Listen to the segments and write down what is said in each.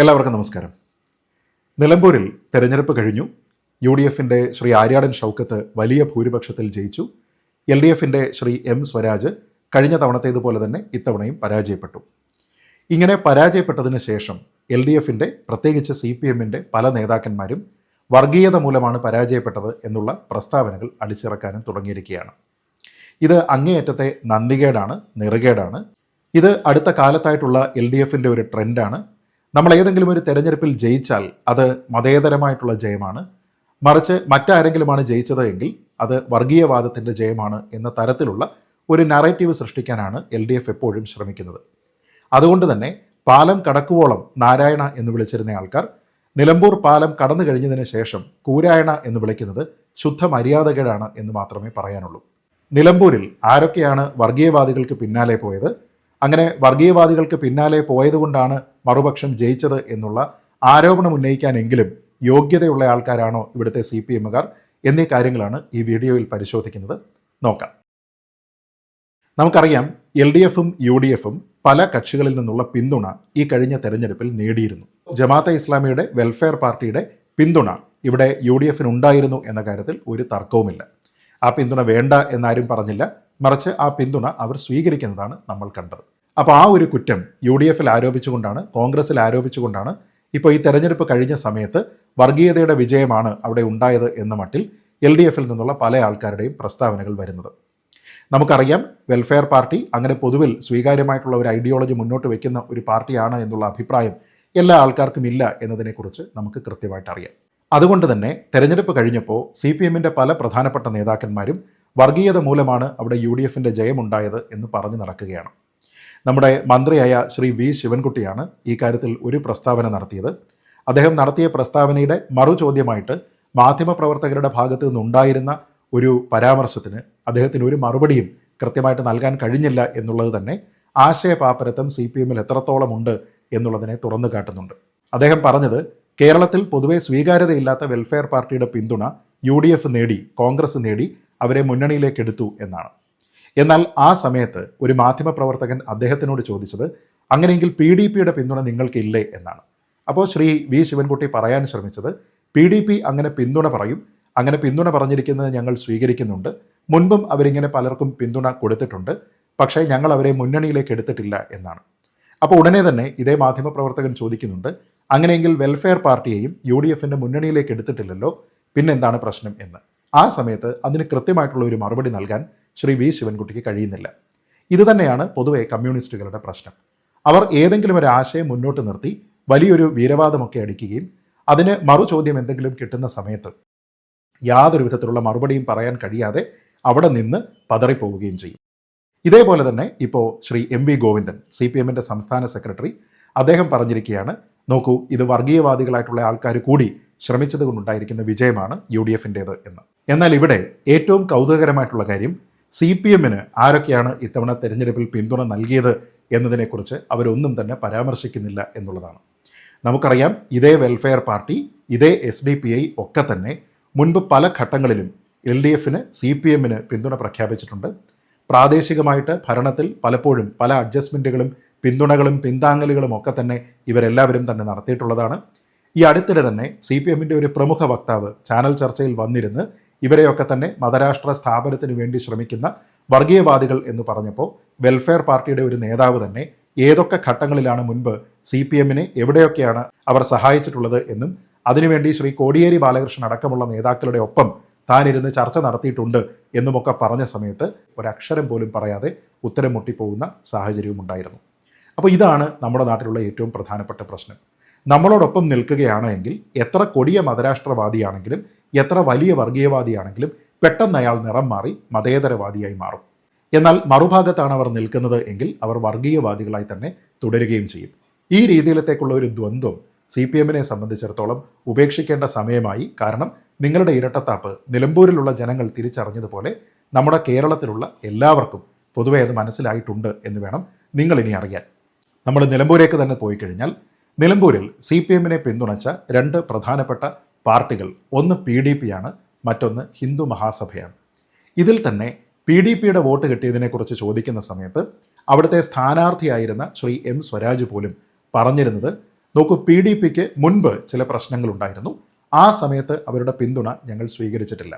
എല്ലാവർക്കും നമസ്കാരം. നിലമ്പൂരിൽ തെരഞ്ഞെടുപ്പ് കഴിഞ്ഞു. യു ഡി എഫിന്റെ ശ്രീ ആര്യാടൻ ഷൗക്കത്ത് വലിയ ഭൂരിപക്ഷത്തിൽ ജയിച്ചു. എൽ ഡി എഫിന്റെ ശ്രീ എം സ്വരാജ് കഴിഞ്ഞ തവണത്തേതുപോലെ തന്നെ ഇത്തവണയും പരാജയപ്പെട്ടു. ഇങ്ങനെ പരാജയപ്പെട്ടതിന് ശേഷം എൽ ഡി എഫിന്റെ പ്രത്യേകിച്ച് സി പി എമ്മിന്റെ പല നേതാക്കന്മാരും വർഗീയത മൂലമാണ് പരാജയപ്പെട്ടത് എന്നുള്ള പ്രസ്താവനകൾ അടിച്ചിറക്കാനും തുടങ്ങിയിരിക്കുകയാണ്. ഇത് അങ്ങേയറ്റത്തെ നന്ദികേടാണ് നിറുകേടാണ്. ഇത് അടുത്ത കാലത്തായിട്ടുള്ള എൽ ഡി എഫിന്റെ ഒരു ട്രെൻഡാണ്. നമ്മൾ ഏതെങ്കിലും ഒരു തെരഞ്ഞെടുപ്പിൽ ജയിച്ചാൽ അത് മതേതരമായിട്ടുള്ള ജയമാണ്. മറിച്ച് മറ്റാരെങ്കിലുമാണ് ജയിച്ചത് എങ്കിൽ അത് വർഗീയവാദത്തിന്റെ ജയമാണ് എന്ന തരത്തിലുള്ള ഒരു നറേറ്റീവ് സൃഷ്ടിക്കാനാണ് എൽ ഡി എഫ് എപ്പോഴും ശ്രമിക്കുന്നത്. അതുകൊണ്ട് തന്നെ പാലം കടക്കുവോളം നാരായണ എന്ന് വിളിച്ചിരുന്ന ആൾക്കാർ നിലമ്പൂർ പാലം കടന്നു കഴിഞ്ഞതിന് ശേഷം കൂരായണ എന്ന് വിളിക്കുന്നത് ശുദ്ധ മര്യാദകേടാണ് എന്ന് മാത്രമേ പറയാനുള്ളൂ. നിലമ്പൂരിൽ ആരൊക്കെയാണ് വർഗീയവാദികൾക്ക് പിന്നാലെ പോയത്? അങ്ങനെ വർഗീയവാദികൾക്ക് പിന്നാലെ പോയതുകൊണ്ടാണ് മറുപക്ഷം ജയിച്ചത് എന്നുള്ള ആരോപണം ഉന്നയിക്കാനെങ്കിലും യോഗ്യതയുള്ള ആൾക്കാരാണോ ഇവിടുത്തെ സി പി എമ്മുകാർ എന്നീ കാര്യങ്ങളാണ് ഈ വീഡിയോയിൽ പരിശോധിക്കുന്നത്. നോക്കാം. നമുക്കറിയാം എൽ ഡി എഫും യു ഡി എഫും പല കക്ഷികളിൽ നിന്നുള്ള പിന്തുണ ഈ കഴിഞ്ഞ തെരഞ്ഞെടുപ്പിൽ നേടിയിരുന്നു. ജമാഅത്തെ ഇസ്ലാമിയുടെ വെൽഫെയർ പാർട്ടിയുടെ പിന്തുണ ഇവിടെ യു ഡി എഫിന് ഉണ്ടായിരുന്നു എന്ന കാര്യത്തിൽ ഒരു തർക്കവുമില്ല. ആ പിന്തുണ വേണ്ട എന്നാരും പറഞ്ഞില്ല. മറിച്ച് ആ പിന്തുണ അവർ സ്വീകരിക്കുന്നതാണ് നമ്മൾ കണ്ടത്. അപ്പോൾ ആ ഒരു കുറ്റം യു ഡി എഫിൽ ആരോപിച്ചുകൊണ്ടാണ് കോൺഗ്രസിൽ ആരോപിച്ചുകൊണ്ടാണ് ഇപ്പോൾ ഈ തെരഞ്ഞെടുപ്പ് കഴിഞ്ഞ സമയത്ത് വർഗീയതയുടെ വിജയമാണ് അവിടെ ഉണ്ടായത് എന്ന മട്ടിൽ എൽ ഡി എഫിൽ നിന്നുള്ള പല ആൾക്കാരുടെയും പ്രസ്താവനകൾ വരുന്നത്. നമുക്കറിയാം വെൽഫെയർ പാർട്ടി അങ്ങനെ പൊതുവിൽ സ്വീകാര്യമായിട്ടുള്ള ഒരു ഐഡിയോളജി മുന്നോട്ട് വയ്ക്കുന്ന ഒരു പാർട്ടിയാണ് എന്നുള്ള അഭിപ്രായം എല്ലാ ആൾക്കാർക്കും ഇല്ല എന്നതിനെക്കുറിച്ച് നമുക്ക് കൃത്യമായിട്ട് അറിയാം അതുകൊണ്ട് തന്നെ തെരഞ്ഞെടുപ്പ് കഴിഞ്ഞപ്പോൾ സി പി എമ്മിന്റെ പല പ്രധാനപ്പെട്ട നേതാക്കന്മാരും വർഗീയത മൂലമാണ് അവിടെ യു ഡി എഫിന്റെ ജയമുണ്ടായത് എന്ന് പറഞ്ഞു നടക്കുകയാണ്. നമ്മുടെ മന്ത്രിയായ ശ്രീ വി ശിവൻകുട്ടിയാണ് ഈ കാര്യത്തിൽ ഒരു പ്രസ്താവന നടത്തിയത്. അദ്ദേഹം നടത്തിയ പ്രസ്താവനയുടെ മറുചോദ്യമായിട്ട് മാധ്യമപ്രവർത്തകരുടെ ഭാഗത്ത് നിന്നുണ്ടായിരുന്ന ഒരു പരാമർശത്തിന് അദ്ദേഹത്തിന് ഒരു മറുപടിയും കൃത്യമായിട്ട് നൽകാൻ കഴിഞ്ഞില്ല എന്നുള്ളത് തന്നെ ആശയപാപ്പരത്വം സി പി എമ്മിൽ എത്രത്തോളം ഉണ്ട് എന്നുള്ളതിനെ തുറന്നു കാട്ടുന്നുണ്ട്. അദ്ദേഹം പറഞ്ഞത് കേരളത്തിൽ പൊതുവെ സ്വീകാര്യതയില്ലാത്ത വെൽഫെയർ പാർട്ടിയുടെ പിന്തുണ യു നേടി കോൺഗ്രസ് നേടി അവരെ മുന്നണിയിലേക്ക് എടുത്തു എന്നാണ്. എന്നാൽ ആ സമയത്ത് ഒരു മാധ്യമപ്രവർത്തകൻ അദ്ദേഹത്തിനോട് ചോദിച്ചത് അങ്ങനെയെങ്കിൽ പി ഡി പിയുടെ പിന്തുണ നിങ്ങൾക്കില്ലേ? എന്നാണ്. അപ്പോൾ ശ്രീ വി ശിവൻകുട്ടി പറയാൻ ശ്രമിച്ചത് പി ഡി പി അങ്ങനെ പിന്തുണ പറയും. അങ്ങനെ പിന്തുണ പറഞ്ഞിരിക്കുന്നത് ഞങ്ങൾ സ്വീകരിക്കുന്നുണ്ട്. മുൻപും അവരിങ്ങനെ പലർക്കും പിന്തുണ കൊടുത്തിട്ടുണ്ട്. പക്ഷേ ഞങ്ങൾ അവരെ മുന്നണിയിലേക്ക് എടുത്തിട്ടില്ല എന്നാണ്. അപ്പോൾ ഉടനെ തന്നെ ഇതേ മാധ്യമപ്രവർത്തകൻ ചോദിക്കുന്നുണ്ട് അങ്ങനെയെങ്കിൽ വെൽഫെയർ പാർട്ടിയെയും യു ഡി എഫിന്റെ മുന്നണിയിലേക്ക് എടുത്തിട്ടില്ലല്ലോ? പിന്നെന്താണ് പ്രശ്നം? എന്ന്. ആ സമയത്ത് അതിന് കൃത്യമായിട്ടുള്ള ഒരു മറുപടി നൽകാൻ ശ്രീ വി ശിവൻകുട്ടിക്ക് കഴിയുന്നില്ല. ഇതുതന്നെയാണ് പൊതുവെ കമ്മ്യൂണിസ്റ്റുകളുടെ പ്രശ്നം. അവർ ഏതെങ്കിലും ഒരു ആശയം മുന്നോട്ട് നിർത്തി വലിയൊരു വീരവാദമൊക്കെ അടിക്കുകയും അതിന് മറു ചോദ്യം എന്തെങ്കിലും കിട്ടുന്ന സമയത്ത് യാതൊരു വിധത്തിലുള്ള മറുപടിയും പറയാൻ കഴിയാതെ അവിടെ നിന്ന് പതറിപ്പോവുകയും ചെയ്യും. ഇതേപോലെ തന്നെ ഇപ്പോൾ Shri M V Govindan C P എമ്മിന്റെ സംസ്ഥാന സെക്രട്ടറി അദ്ദേഹം പറഞ്ഞിരിക്കുകയാണ് നോക്കൂ ഇത് വർഗീയവാദികളായിട്ടുള്ള ആൾക്കാർ കൂടി ശ്രമിച്ചത് കൊണ്ടുണ്ടായിരിക്കുന്ന വിജയമാണ് യു ഡി എഫിന്റേത് എന്ന്. എന്നാൽ ഇവിടെ ഏറ്റവും കൗതുകകരമായിട്ടുള്ള കാര്യം സി പി എമ്മിന് ആരൊക്കെയാണ് ഇത്തവണ തെരഞ്ഞെടുപ്പിൽ പിന്തുണ നൽകിയത് എന്നതിനെക്കുറിച്ച് അവരൊന്നും തന്നെ പരാമർശിക്കുന്നില്ല എന്നുള്ളതാണ്. നമുക്കറിയാം ഇതേ വെൽഫെയർ പാർട്ടി ഇതേ എസ് ഡി പി ഐ ഒക്കെ തന്നെ മുൻപ് പല ഘട്ടങ്ങളിലും എൽ ഡി എഫിന് സി പി എമ്മിന് പിന്തുണ പ്രഖ്യാപിച്ചിട്ടുണ്ട്. പ്രാദേശികമായിട്ട് ഭരണത്തിൽ പലപ്പോഴും പല അഡ്ജസ്റ്റ്മെന്റുകളും പിന്തുണകളും പിന്താങ്ങലുകളും ഒക്കെ തന്നെ ഇവരെല്ലാവരും തന്നെ നടത്തിയിട്ടുള്ളതാണ്. ഈ അടുത്തിടെ തന്നെ സി പി എമ്മിന്റെ ഒരു പ്രമുഖ വക്താവ് ചാനൽ ചർച്ചയിൽ വന്നിരുന്ന് ഇവരെയൊക്കെ തന്നെ മതരാഷ്ട്ര സ്ഥാപനത്തിന് വേണ്ടി ശ്രമിക്കുന്ന വർഗീയവാദികൾ എന്ന് പറഞ്ഞപ്പോൾ വെൽഫെയർ പാർട്ടിയുടെ ഒരു നേതാവ് തന്നെ ഏതൊക്കെ ഘട്ടങ്ങളിലാണ് മുൻപ് സി പി എമ്മിനെ എവിടെയൊക്കെയാണ് അവർ സഹായിച്ചിട്ടുള്ളത് എന്നും അതിനുവേണ്ടി ശ്രീ കോടിയേരി ബാലകൃഷ്ണൻ അടക്കമുള്ള നേതാക്കളുടെ ഒപ്പം താനിരുന്ന് ചർച്ച നടത്തിയിട്ടുണ്ട് എന്നുമൊക്കെ പറഞ്ഞ സമയത്ത് ഒരക്ഷരം പോലും പറയാതെ ഉത്തരം മുട്ടിപ്പോകുന്ന സാഹചര്യവും ഉണ്ടായിരുന്നു. അപ്പോൾ ഇതാണ് നമ്മുടെ നാട്ടിലുള്ള ഏറ്റവും പ്രധാനപ്പെട്ട പ്രശ്നം. നമ്മളോടൊപ്പം നിൽക്കുകയാണ് എങ്കിൽ എത്ര കൊടിയ മതരാഷ്ട്രവാദിയാണെങ്കിലും എത്ര വലിയ വർഗീയവാദിയാണെങ്കിലും പെട്ടെന്ന് അയാൾ നിറം മാറി മതേതരവാദിയായി മാറും. എന്നാൽ മറുഭാഗത്താണ് അവർ നിൽക്കുന്നത് എങ്കിൽ അവർ വർഗീയവാദികളായി തന്നെ തുടരുകയും ചെയ്യും. ഈ രീതിയിലത്തേക്കുള്ള ഒരു ദ്വന്ദ്വം സി പി എമ്മിനെ സംബന്ധിച്ചിടത്തോളം ഉപേക്ഷിക്കേണ്ട സമയമായി. കാരണം നിങ്ങളുടെ ഇരട്ടത്താപ്പ് നിലമ്പൂരിലുള്ള ജനങ്ങൾ തിരിച്ചറിഞ്ഞതുപോലെ നമ്മുടെ കേരളത്തിലുള്ള എല്ലാവർക്കും പൊതുവേ അത് മനസ്സിലായിട്ടുണ്ട് എന്ന് വേണം നിങ്ങൾ ഇനി അറിയാൻ. നമ്മൾ നിലമ്പൂരേക്ക് തന്നെ പോയി കഴിഞ്ഞാൽ നിലമ്പൂരിൽ സി പി എമ്മിനെ പിന്തുണച്ച രണ്ട് പ്രധാനപ്പെട്ട പാർട്ടികൾ. ഒന്ന് പി ഡി പി ആണ് മറ്റൊന്ന് ഹിന്ദു മഹാസഭയാണ്. ഇതിൽ തന്നെ പി ഡി പിയുടെ വോട്ട് കിട്ടിയതിനെക്കുറിച്ച് ചോദിക്കുന്ന സമയത്ത് അവിടുത്തെ സ്ഥാനാർത്ഥിയായിരുന്ന ശ്രീ എം സ്വരാജ് പോലും പറഞ്ഞിരുന്നത് നോക്കൂ പി ഡി പിക്ക് മുൻപ് ചില പ്രശ്നങ്ങളുണ്ടായിരുന്നു. ആ സമയത്ത് അവരുടെ പിന്തുണ ഞങ്ങൾ സ്വീകരിച്ചിട്ടില്ല.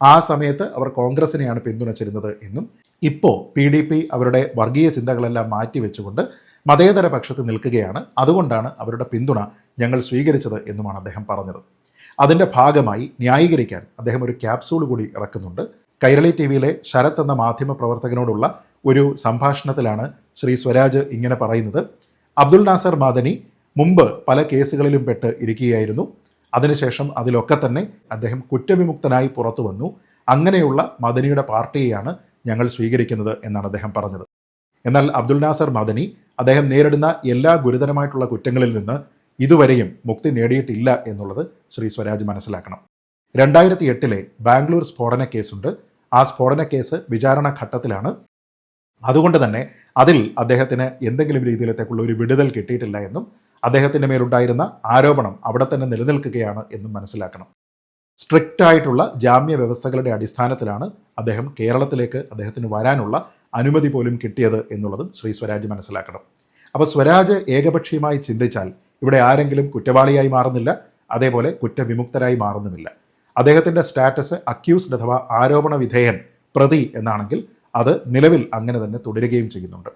ആ സമയത്ത് അവർ കോൺഗ്രസിനെയാണ് പിന്തുണച്ചിരുന്നത് എന്നും ഇപ്പോൾ പി ഡി പി അവരുടെ വർഗീയ ചിന്തകളെല്ലാം മാറ്റിവെച്ചുകൊണ്ട് മതേതര പക്ഷത്ത് നിൽക്കുകയാണ്. അതുകൊണ്ടാണ് അവരുടെ പിന്തുണ ഞങ്ങൾ സ്വീകരിച്ചത് എന്നുമാണ് അദ്ദേഹം പറഞ്ഞത്. അതിന്റെ ഭാഗമായി ന്യായീകരിക്കാൻ അദ്ദേഹം ഒരു ക്യാപ്സൂൾ കൂടി ഇറക്കുന്നുണ്ട്. കൈരളി ടി വിയിലെ ശരത് എന്ന മാധ്യമ പ്രവർത്തകനോടുള്ള ഒരു സംഭാഷണത്തിലാണ് ശ്രീ സ്വരാജ് ഇങ്ങനെ പറയുന്നത്. അബ്ദുൾ നാസർ മാദനി മുമ്പ് പല കേസുകളിലും പെട്ട് ഇരിക്കുകയായിരുന്നു. അതിനുശേഷം അതിലൊക്കെ തന്നെ അദ്ദേഹം കുറ്റവിമുക്തനായി പുറത്തു വന്നു. അങ്ങനെയുള്ള മദനിയുടെ പാർട്ടിയെയാണ് ഞങ്ങൾ സ്വീകരിക്കുന്നത് എന്നാണ് അദ്ദേഹം പറഞ്ഞത്. എന്നാൽ അബ്ദുൾ നാസർ മദനി അദ്ദേഹം നേരിടുന്ന എല്ലാ ഗുരുതരമായിട്ടുള്ള കുറ്റങ്ങളിൽ നിന്ന് ഇതുവരെയും മുക്തി നേടിയിട്ടില്ല എന്നുള്ളത് ശ്രീ സ്വരാജ് മനസ്സിലാക്കണം. രണ്ടായിരത്തി എട്ടിലെ ബാംഗ്ലൂർ സ്ഫോടന കേസുണ്ട്. ആ സ്ഫോടന കേസ് വിചാരണ ഘട്ടത്തിലാണ്. അതുകൊണ്ട് തന്നെ അതിൽ അദ്ദേഹത്തിന് എന്തെങ്കിലും രീതിയിലത്തേക്കുള്ള ഒരു വിടുതൽ കിട്ടിയിട്ടില്ല എന്നും അദ്ദേഹത്തിന്റെ മേലുണ്ടായിരുന്ന ആരോപണം അവിടെ തന്നെ നിലനിൽക്കുകയാണ് എന്നും മനസ്സിലാക്കണം. സ്ട്രിക്റ്റ് ആയിട്ടുള്ള ജാമ്യ വ്യവസ്ഥകളുടെ അടിസ്ഥാനത്തിലാണ് അദ്ദേഹം കേരളത്തിലേക്ക് അദ്ദേഹത്തിന് വരാനുള്ള അനുമതി പോലും കിട്ടിയത് എന്നുള്ളതും ശ്രീ സ്വരാജ് മനസ്സിലാക്കണം. അപ്പോൾ സ്വരാജ് ഏകപക്ഷീയമായി ചിന്തിച്ചാൽ ഇവിടെ ആരെങ്കിലും കുറ്റവാളിയായി മാറുന്നില്ല അതേപോലെ കുറ്റവിമുക്തരായി മാറുന്നുമില്ല. അദ്ദേഹത്തിന്റെ സ്റ്റാറ്റസ് അക്യൂസ്ഡ് അഥവാ ആരോപണ വിധേയൻ പ്രതി എന്നാണെങ്കിൽ അത് നിലവിൽ അങ്ങനെ തന്നെ തുടരുകയും ചെയ്യുന്നുണ്ട്.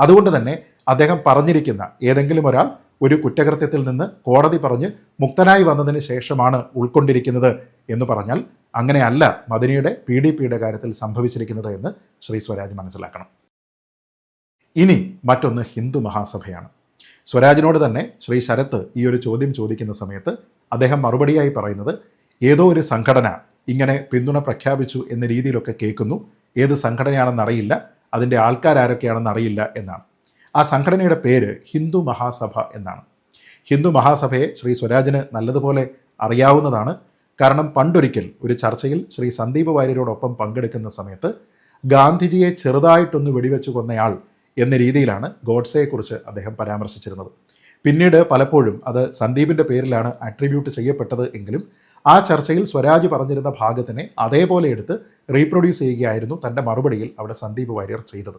അതുകൊണ്ട് തന്നെ അദ്ദേഹം പറഞ്ഞിരിക്കുന്ന ഏതെങ്കിലും ഒരാൾ ഒരു കുറ്റകൃത്യത്തിൽ നിന്ന് കോടതി പറഞ്ഞ് മുക്തനായി വന്നതിന് ശേഷമാണ് ഉൾക്കൊണ്ടിരിക്കുന്നത് എന്ന് പറഞ്ഞാൽ അങ്ങനെയല്ല മദനിയുടെ പി ഡി പിയുടെ കാര്യത്തിൽ സംഭവിച്ചിരിക്കുന്നത് എന്ന് ശ്രീ സ്വരാജ് മനസ്സിലാക്കണം. ഇനി മറ്റൊന്ന് ഹിന്ദു മഹാസഭയാണ്. സ്വരാജിനോട് തന്നെ ശ്രീ ശരത്ത് ഈ ഒരു ചോദ്യം ചോദിക്കുന്ന സമയത്ത് അദ്ദേഹം മറുപടിയായി പറയുന്നത് ഏതോ ഒരു സംഘടന ഇങ്ങനെ പിന്തുണ പ്രഖ്യാപിച്ചു എന്ന രീതിയിലൊക്കെ കേൾക്കുന്നു. ഏത് സംഘടനയാണെന്ന് അറിയില്ല. അതിന്റെ ആൾക്കാരാരൊക്കെയാണെന്ന് അറിയില്ല എന്നാണ്. ആ സംഘടനയുടെ പേര് ഹിന്ദു മഹാസഭ എന്നാണ്. ഹിന്ദു മഹാസഭയെ ശ്രീ സ്വരാജിന് നല്ലതുപോലെ അറിയാവുന്നതാണ്. കാരണം പണ്ടൊരിക്കൽ ഒരു ചർച്ചയിൽ ശ്രീ സന്ദീപ് വാര്യരോടൊപ്പം പങ്കെടുക്കുന്ന സമയത്ത് ഗാന്ധിജിയെ ചെറുതായിട്ടൊന്ന് വെടിവെച്ച് കൊന്നയാൾ എന്ന രീതിയിലാണ് ഗോഡ്സയെക്കുറിച്ച് അദ്ദേഹം പരാമർശിച്ചിരുന്നത്. പിന്നീട് പലപ്പോഴും അത് സന്ദീപിന്റെ പേരിലാണ് അട്രിബ്യൂട്ട് ചെയ്യപ്പെട്ടത് എങ്കിലും ആ ചർച്ചയിൽ സ്വരാജ് പറഞ്ഞിരുന്ന ഭാഗത്തിനെ അതേപോലെ എടുത്ത് റീപ്രൊഡ്യൂസ് ചെയ്യുകയായിരുന്നു തന്റെ മറുപടിയിൽ അവിടെ സന്ദീപ് വാര്യർ ചെയ്തത്.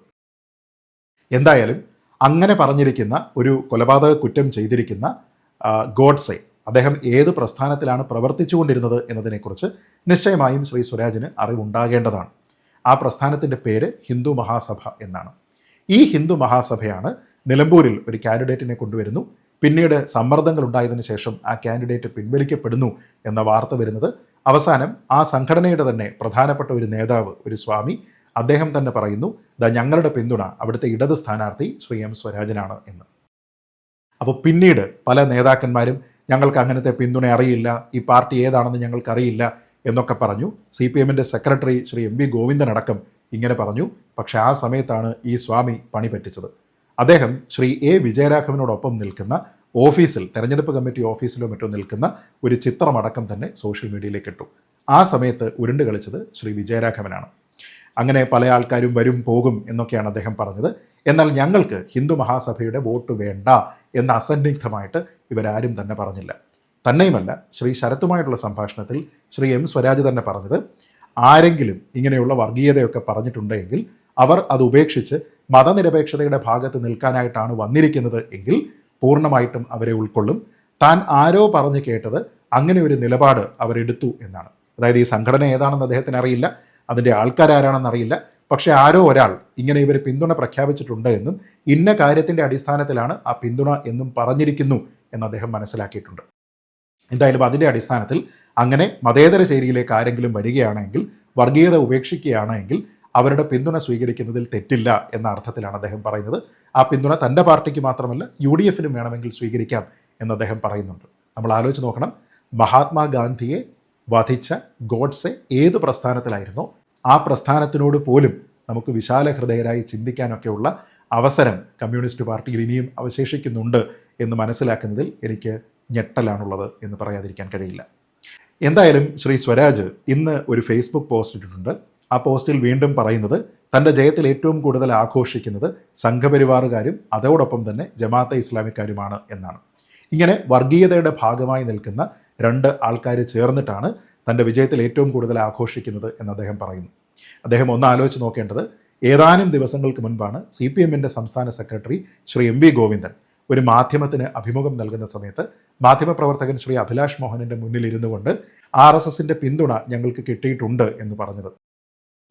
എന്തായാലും അങ്ങനെ പറഞ്ഞിരിക്കുന്ന ഒരു കൊലപാതക കുറ്റം ചെയ്തിരിക്കുന്ന ഗോഡ്സെ അദ്ദേഹം ഏത് പ്രസ്ഥാനത്തിലാണ് പ്രവർത്തിച്ചുകൊണ്ടിരുന്നത് എന്നതിനെക്കുറിച്ച് നിശ്ചയമായും ശ്രീ സ്വരാജിന് അറിവുണ്ടാകേണ്ടതാണ്. ആ പ്രസ്ഥാനത്തിന്റെ പേര് ഹിന്ദു മഹാസഭ എന്നാണ്. ഈ ഹിന്ദു മഹാസഭയാണ് നിലമ്പൂരിൽ ഒരു കാൻഡിഡേറ്റിനെ കൊണ്ടുവരുന്നു. പിന്നീട് സമ്മർദ്ദങ്ങൾ ഉണ്ടായതിനു ശേഷം ആ കാൻഡിഡേറ്റ് പിൻവലിക്കപ്പെടുന്നു എന്ന വാർത്ത വരുന്നത്. അവസാനം ആ സംഘടനയുടെ തന്നെ പ്രധാനപ്പെട്ട ഒരു നേതാവ് ഒരു സ്വാമി അദ്ദേഹം തന്നെ പറയുന്നു ദാ ഞങ്ങളുടെ പിന്തുണ അവിടുത്തെ ഇടത് സ്ഥാനാർത്ഥി ശ്രീ എം സ്വരാജനാണ് എന്ന്. അപ്പോൾ പിന്നീട് പല നേതാക്കന്മാരും ഞങ്ങൾക്ക് അങ്ങനത്തെ പിന്തുണ അറിയില്ല ഈ പാർട്ടി ഏതാണെന്ന് ഞങ്ങൾക്കറിയില്ല എന്നൊക്കെ പറഞ്ഞു. സി പി എമ്മിന്റെ secretary Shri M V Govindan അടക്കം ഇങ്ങനെ പറഞ്ഞു. പക്ഷെ ആ സമയത്താണ് ഈ സ്വാമി പണി പറ്റിച്ചത്. അദ്ദേഹം ശ്രീ എ വിജയരാഘവനോടൊപ്പം നിൽക്കുന്ന ഓഫീസിൽ തെരഞ്ഞെടുപ്പ് കമ്മിറ്റി ഓഫീസിലോ മറ്റോ നിൽക്കുന്ന ഒരു ചിത്രമടക്കം തന്നെ സോഷ്യൽ മീഡിയയിലേക്ക് ഇട്ടു. ആ സമയത്ത് ഉരുണ്ട് കളിച്ചത് ശ്രീ വിജയരാഘവനാണ്. അങ്ങനെ പല ആൾക്കാരും വരും പോകും എന്നൊക്കെയാണ് അദ്ദേഹം പറഞ്ഞത്. എന്നാൽ ഞങ്ങൾക്ക് ഹിന്ദു മഹാസഭയുടെ വോട്ട് വേണ്ട എന്ന് അസന്നിഗ്ധമായിട്ട് ഇവരാരും തന്നെ പറഞ്ഞില്ല. തന്നെയുമല്ല ശ്രീ ശരത്തുമായിട്ടുള്ള സംഭാഷണത്തിൽ ശ്രീ എം സ്വരാജ് തന്നെ പറഞ്ഞത് ആരെങ്കിലും ഇങ്ങനെയുള്ള വർഗീയതയൊക്കെ പറഞ്ഞിട്ടുണ്ടെങ്കിൽ അവർ അത് ഉപേക്ഷിച്ച് മതനിരപേക്ഷതയുടെ ഭാഗത്ത് നിൽക്കാനായിട്ടാണ് വന്നിരിക്കുന്നത് എങ്കിൽ പൂർണമായിട്ടും അവരെ ഉൾക്കൊള്ളും. താൻ ആരോ പറഞ്ഞു കേട്ടത് അങ്ങനെ ഒരു നിലപാട് അവരെടുത്തു എന്നാണ്. അതായത് ഈ സംഘടന ഏതാണെന്ന് അദ്ദേഹത്തിന് അറിയില്ല അതിന്റെ ആൾക്കാരാരാണെന്ന് അറിയില്ല. പക്ഷേ ആരോ ഒരാൾ ഇങ്ങനെ ഇവർ പിന്തുണ പ്രഖ്യാപിച്ചിട്ടുണ്ട് എന്നും ഇന്ന കാര്യത്തിന്റെ അടിസ്ഥാനത്തിലാണ് ആ പിന്തുണ എന്നും പറഞ്ഞിരിക്കുന്നു എന്ന് അദ്ദേഹം മനസ്സിലാക്കിയിട്ടുണ്ട്. എന്തായാലും അതിന്റെ അടിസ്ഥാനത്തിൽ അങ്ങനെ മതേതര ചേരിയിലേക്ക് ആരെങ്കിലും വരികയാണെങ്കിൽ വർഗീയത ഉപേക്ഷിക്കുകയാണെങ്കിൽ അവരുടെ പിന്തുണ സ്വീകരിക്കുന്നതിൽ തെറ്റില്ല എന്ന അർത്ഥത്തിലാണ് അദ്ദേഹം പറയുന്നത്. ആ പിന്തുണ തന്റെ പാർട്ടിക്ക് മാത്രമല്ല യു ഡി എഫിനും വേണമെങ്കിൽ സ്വീകരിക്കാം എന്ന് അദ്ദേഹം പറയുന്നുണ്ട്. നമ്മൾ ആലോചിച്ച് നോക്കണം. മഹാത്മാഗാന്ധിയെ വധിച്ച ഗോഡ്സെ ഏത് പ്രസ്ഥാനത്തിലായിരുന്നോ? ആ പ്രസ്ഥാനത്തിനോട് പോലും നമുക്ക് വിശാല ഹൃദയരായി ചിന്തിക്കാനൊക്കെയുള്ള അവസരം കമ്മ്യൂണിസ്റ്റ് പാർട്ടിയിൽ ഇനിയും അവശേഷിക്കുന്നുണ്ട് എന്ന് മനസ്സിലാക്കുന്നതിൽ എനിക്ക് ഞെട്ടലാണുള്ളത് എന്ന് പറയാതിരിക്കാൻ കഴിയില്ല. എന്തായാലും ശ്രീ സ്വരാജ് ഇന്ന് ഒരു ഫേസ്ബുക്ക് പോസ്റ്റ് ഇട്ടിട്ടുണ്ട്. ആ പോസ്റ്റിൽ വീണ്ടും പറയുന്നത് തന്റെ ജയത്തിൽ ഏറ്റവും കൂടുതൽ ആഘോഷിക്കുന്നത് സംഘപരിവാറുകാരും അതോടൊപ്പം തന്നെ ജമാഅത്തെ ഇസ്ലാമിക്കാരുമാണ് എന്നാണ്. ഇങ്ങനെ വർഗീയതയുടെ ഭാഗമായി നിൽക്കുന്ന രണ്ട് ആൾക്കാർ ചേർന്നിട്ടാണ് തന്റെ വിജയത്തിൽ ഏറ്റവും കൂടുതൽ ആഘോഷിക്കുന്നത് എന്ന് അദ്ദേഹം പറയുന്നു. അദ്ദേഹം ഒന്ന് ആലോചിച്ച് നോക്കേണ്ടത് ഏതാനും ദിവസങ്ങൾക്ക് മുൻപാണ് സി പി എമ്മിന്റെ സംസ്ഥാന secretary Shri M V Govindan ഒരു മാധ്യമത്തിന് അഭിമുഖം നൽകുന്ന സമയത്ത് മാധ്യമപ്രവർത്തകൻ ശ്രീ അഭിലാഷ് മോഹനന്റെ മുന്നിൽ ഇരുന്നു കൊണ്ട് ആർ എസ് എസിന്റെ പിന്തുണ ഞങ്ങൾക്ക് കിട്ടിയിട്ടുണ്ട് എന്ന് പറഞ്ഞത്.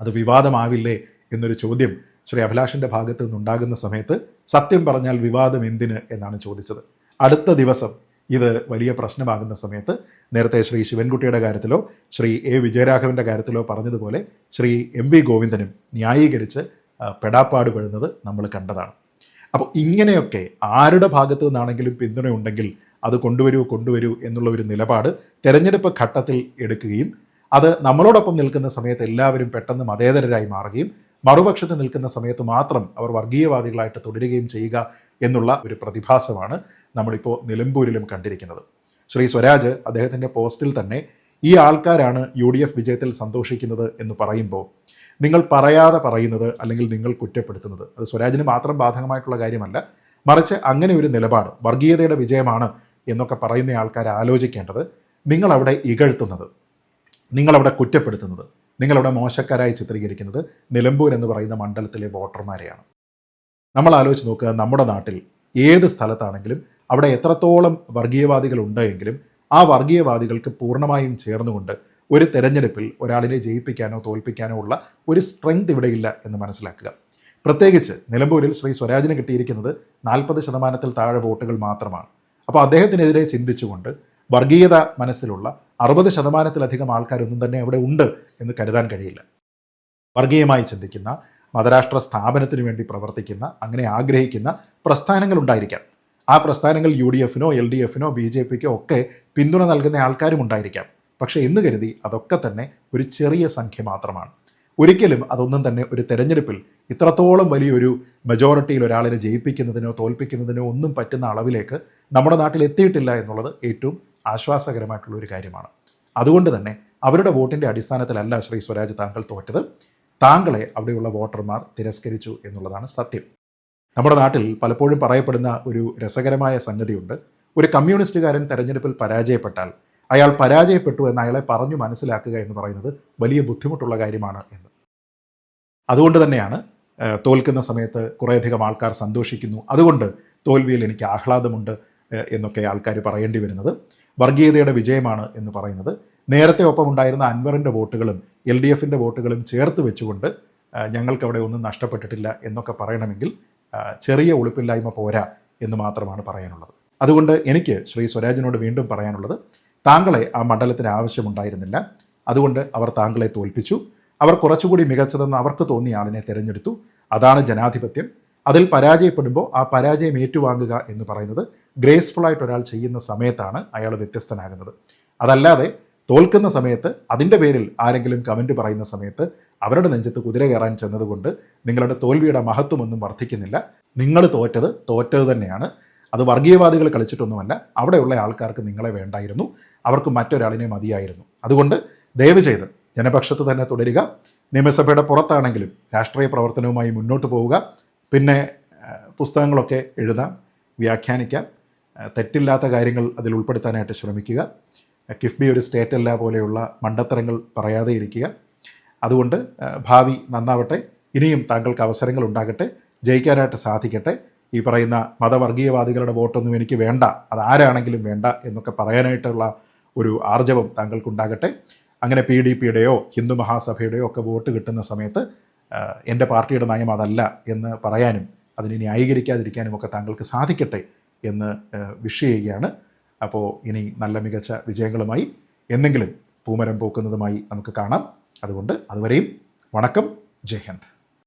അത് വിവാദമാവില്ലേ എന്നൊരു ചോദ്യം ശ്രീ അഭിലാഷിന്റെ ഭാഗത്ത് നിന്നുണ്ടാകുന്ന സമയത്ത് സത്യം പറഞ്ഞാൽ വിവാദം എന്തിന് എന്നാണ് ചോദിച്ചത്. അടുത്ത ദിവസം ഇത് വലിയ പ്രശ്നമാകുന്ന സമയത്ത് നേരത്തെ ശ്രീ ശിവൻകുട്ടിയുടെ കാര്യത്തിലോ ശ്രീ എ വിജയരാഘവന്റെ കാര്യത്തിലോ പറഞ്ഞതുപോലെ ശ്രീ എം വി ഗോവിന്ദനും ന്യായീകരിച്ച് പെടാപ്പാട് പെടുന്നത് നമ്മൾ കണ്ടതാണ്. അപ്പോൾ ഇങ്ങനെയൊക്കെ ആരുടെ ഭാഗത്തു നിന്നാണെങ്കിലും പിന്തുണയുണ്ടെങ്കിൽ അത് കൊണ്ടുവരൂ കൊണ്ടുവരൂ എന്നുള്ള ഒരു നിലപാട് തെരഞ്ഞെടുപ്പ് ഘട്ടത്തിൽ എടുക്കുകയും അത് നമ്മളോടൊപ്പം നിൽക്കുന്ന സമയത്ത് എല്ലാവരും പെട്ടെന്ന് മതേതരരായി മാറുകയും മറുപക്ഷത്ത് നിൽക്കുന്ന സമയത്ത് മാത്രം അവർ വർഗീയവാദികളായിട്ട് തുടരുകയും ചെയ്യുക എന്നുള്ള ഒരു പ്രതിഭാസമാണ് നമ്മളിപ്പോൾ നിലമ്പൂരിലും കണ്ടിരിക്കുന്നത്. ശ്രീ സ്വരാജ് അദ്ദേഹത്തിന്റെ പോസ്റ്റിൽ തന്നെ ഈ ആൾക്കാരാണ് യു ഡി എഫ് വിജയത്തിൽ സന്തോഷിക്കുന്നത് എന്ന് പറയുമ്പോൾ നിങ്ങൾ പറയാതെ പറയുന്നത് അല്ലെങ്കിൽ നിങ്ങൾ കുറ്റപ്പെടുത്തുന്നത് അത് സ്വരാജിന് മാത്രം ബാധകമായിട്ടുള്ള കാര്യമല്ല. മറിച്ച് അങ്ങനെ ഒരു നിലപാട് വർഗീയതയുടെ വിജയമാണ് എന്നൊക്കെ പറയുന്ന ആൾക്കാർ ആലോചിക്കേണ്ടത് നിങ്ങളവിടെ ഇകഴ്ത്തുന്നത് നിങ്ങളവിടെ കുറ്റപ്പെടുത്തുന്നത് നിങ്ങളവിടെ മോശക്കാരായി ചിത്രീകരിക്കുന്നത് നിലമ്പൂർ എന്ന് പറയുന്ന മണ്ഡലത്തിലെ വോട്ടർമാരെയാണ്. നമ്മൾ ആലോചിച്ച് നോക്കുക നമ്മുടെ നാട്ടിൽ ഏത് സ്ഥലത്താണെങ്കിലും അവിടെ എത്രത്തോളം വർഗീയവാദികൾ ഉണ്ട് എങ്കിലും ആ വർഗീയവാദികൾക്ക് പൂർണമായും ചേർന്നുകൊണ്ട് ഒരു തെരഞ്ഞെടുപ്പിൽ ഒരാളിനെ ജയിപ്പിക്കാനോ തോൽപ്പിക്കാനോ ഉള്ള ഒരു സ്ട്രെങ്ത് ഇവിടെയില്ല എന്ന് മനസ്സിലാക്കുക. പ്രത്യേകിച്ച് നിലമ്പൂരിൽ ശ്രീ സ്വരാജിന് കിട്ടിയിരിക്കുന്നത് നാൽപ്പത് ശതമാനത്തിൽ താഴെ വോട്ടുകൾ മാത്രമാണ്. അപ്പോൾ അദ്ദേഹത്തിനെതിരെ ചിന്തിച്ചുകൊണ്ട് വർഗീയത മനസ്സിലുള്ള അറുപത് ശതമാനത്തിലധികം ആൾക്കാരൊന്നും തന്നെ അവിടെ ഉണ്ട് എന്ന് കരുതാൻ കഴിയില്ല. വർഗീയമായി ചിന്തിക്കുന്ന മതരാഷ്ട്ര സ്ഥാപനത്തിന് വേണ്ടി പ്രവർത്തിക്കുന്ന അങ്ങനെ ആഗ്രഹിക്കുന്ന പ്രസ്ഥാനങ്ങൾ ഉണ്ടായിരിക്കാം. ആ പ്രസ്ഥാനങ്ങൾ യു ഡി എഫിനോ എൽ ഡി എഫിനോ ബി ജെ പിക്കോ ഒക്കെ പിന്തുണ നൽകുന്ന ആൾക്കാരും ഉണ്ടായിരിക്കാം. പക്ഷേ എന്ന് കരുതി അതൊക്കെ തന്നെ ഒരു ചെറിയ സംഖ്യ മാത്രമാണ്. ഒരിക്കലും അതൊന്നും തന്നെ ഒരു തെരഞ്ഞെടുപ്പിൽ ഇത്രത്തോളം വലിയൊരു മെജോറിറ്റിയിൽ ഒരാളിനെ ജയിപ്പിക്കുന്നതിനോ തോൽപ്പിക്കുന്നതിനോ ഒന്നും പറ്റുന്ന അളവിലേക്ക് നമ്മുടെ നാട്ടിൽ എത്തിയിട്ടില്ല എന്നുള്ളത് ഏറ്റവും ആശ്വാസകരമായിട്ടുള്ള ഒരു കാര്യമാണ്. അതുകൊണ്ട് തന്നെ അവരുടെ വോട്ടിന്റെ അടിസ്ഥാനത്തിലല്ല ശ്രീ സ്വരാജ് താങ്കൾ തോറ്റത്. താങ്കളെ അവിടെയുള്ള വോട്ടർമാർ തിരസ്കരിച്ചു എന്നുള്ളതാണ് സത്യം. നമ്മുടെ നാട്ടിൽ പലപ്പോഴും പറയപ്പെടുന്ന ഒരു രസകരമായ സംഗതിയുണ്ട്. ഒരു കമ്മ്യൂണിസ്റ്റുകാരൻ തെരഞ്ഞെടുപ്പിൽ പരാജയപ്പെട്ടാൽ അയാൾ പരാജയപ്പെട്ടു എന്ന് അയാളെ പറഞ്ഞു മനസ്സിലാക്കുക എന്ന് പറയുന്നത് വലിയ ബുദ്ധിമുട്ടുള്ള കാര്യമാണ് എന്ന്. അതുകൊണ്ട് തന്നെയാണ് തോൽക്കുന്ന സമയത്ത് കുറേയധികം ആൾക്കാർ സന്തോഷിക്കുന്നു. അതുകൊണ്ട് തോൽവിയിൽ എനിക്ക് ആഹ്ലാദമുണ്ട് എന്നൊക്കെ ആൾക്കാർ പറയേണ്ടി വരുന്നത്. വർഗീയതയുടെ വിജയമാണ് എന്ന് പറയുന്നത്. നേരത്തെ ഒപ്പം ഉണ്ടായിരുന്ന അൻവറിന്റെ വോട്ടുകളും എൽ ഡി എഫിന്റെ വോട്ടുകളും ചേർത്ത് വെച്ചുകൊണ്ട് ഞങ്ങൾക്കവിടെ ഒന്നും നഷ്ടപ്പെട്ടിട്ടില്ല എന്നൊക്കെ പറയണമെങ്കിൽ ചെറിയ ഒളിപ്പില്ലായ്മ പോരാ എന്ന് മാത്രമാണ് പറയാനുള്ളത്. അതുകൊണ്ട് എനിക്ക് ശ്രീ സ്വരാജിനോട് വീണ്ടും പറയാനുള്ളത് താങ്കളെ ആ മണ്ഡലത്തിന് ആവശ്യമുണ്ടായിരുന്നില്ല. അതുകൊണ്ട് അവർ താങ്കളെ തോൽപ്പിച്ചു. അവർ കുറച്ചുകൂടി മികച്ചതെന്ന് അവർക്ക് തോന്നിയ ആളിനെ തിരഞ്ഞെടുത്തു. അതാണ് ജനാധിപത്യം. അതിൽ പരാജയപ്പെടുമ്പോൾ ആ പരാജയം ഏറ്റുവാങ്ങുക എന്ന് പറയുന്നത് ഗ്രേസ്ഫുൾ ആയിട്ട് ഒരാൾ ചെയ്യുന്ന സമയത്താണ് അയാൾ വ്യത്യസ്തനാകുന്നത്. അതല്ലാതെ തോൽക്കുന്ന സമയത്ത് അതിന്റെ പേരിൽ ആരെങ്കിലും കമന്റ് പറയുന്ന സമയത്ത് അവരുടെ നെഞ്ചത്ത് കുതിര കയറാൻ ചെന്നതുകൊണ്ട് നിങ്ങളുടെ തോൽവിയുടെ മഹത്വമൊന്നും വർദ്ധിക്കുന്നില്ല. നിങ്ങൾ തോറ്റത് തോറ്റത് തന്നെയാണ്. അത് വർഗീയവാദികൾ കളിച്ചിട്ടൊന്നുമല്ല. അവിടെയുള്ള ആൾക്കാർക്ക് നിങ്ങളെ വേണ്ടായിരുന്നു. അവർക്ക് മറ്റൊരാളിനെ മതിയായിരുന്നു. അതുകൊണ്ട് ദയവ് ചെയ്ത് ജനപക്ഷത്ത് തന്നെ തുടരുക. നിയമസഭയുടെ പുറത്താണെങ്കിലും രാഷ്ട്രീയ പ്രവർത്തനവുമായി മുന്നോട്ട് പോവുക. പിന്നെ പുസ്തകങ്ങളൊക്കെ എഴുതാം വ്യാഖ്യാനിക്കാം. തെറ്റില്ലാത്ത കാര്യങ്ങൾ അതിൽ ഉൾപ്പെടുത്താനായിട്ട് ശ്രമിക്കുക. കിഫ്ബി ഒരു സ്റ്റേറ്റ് അല്ല പോലെയുള്ള മണ്ടത്തരങ്ങൾ പറയാതെ ഇരിക്കുക. അതുകൊണ്ട് ഭാവി നന്നാവട്ടെ. ഇനിയും താങ്കൾക്ക് അവസരങ്ങൾ ഉണ്ടാകട്ടെ. ജയിക്കാനായിട്ട് സാധിക്കട്ടെ. ഈ പറയുന്ന മതവർഗീയവാദികളുടെ വോട്ടൊന്നും എനിക്ക് വേണ്ട അത് ആരാണെങ്കിലും വേണ്ട എന്നൊക്കെ പറയാനായിട്ടുള്ള ഒരു ആർജവം താങ്കൾക്കുണ്ടാകട്ടെ. അങ്ങനെ പി ഡി പിയുടെയോ ഹിന്ദു മഹാസഭയുടെയോ ഒക്കെ വോട്ട് കിട്ടുന്ന സമയത്ത് എന്റെ പാർട്ടിയുടെ നയം അതല്ല എന്ന് പറയാനും അതിനെ ന്യായീകരിക്കാതിരിക്കാനും ഒക്കെ താങ്കൾക്ക് സാധിക്കട്ടെ എന്ന് വിഷ് ചെയ്യുകയാണ്. അപ്പോൾ ഇനി നല്ല മികച്ച വിജയങ്ങളുമായി എന്നെങ്കിലും പൂമരം പോക്കുന്നതുമായി നമുക്ക് കാണാം. അതുകൊണ്ട് അതുവരെയും വണക്കം. ജയ് ഹിന്ദ്.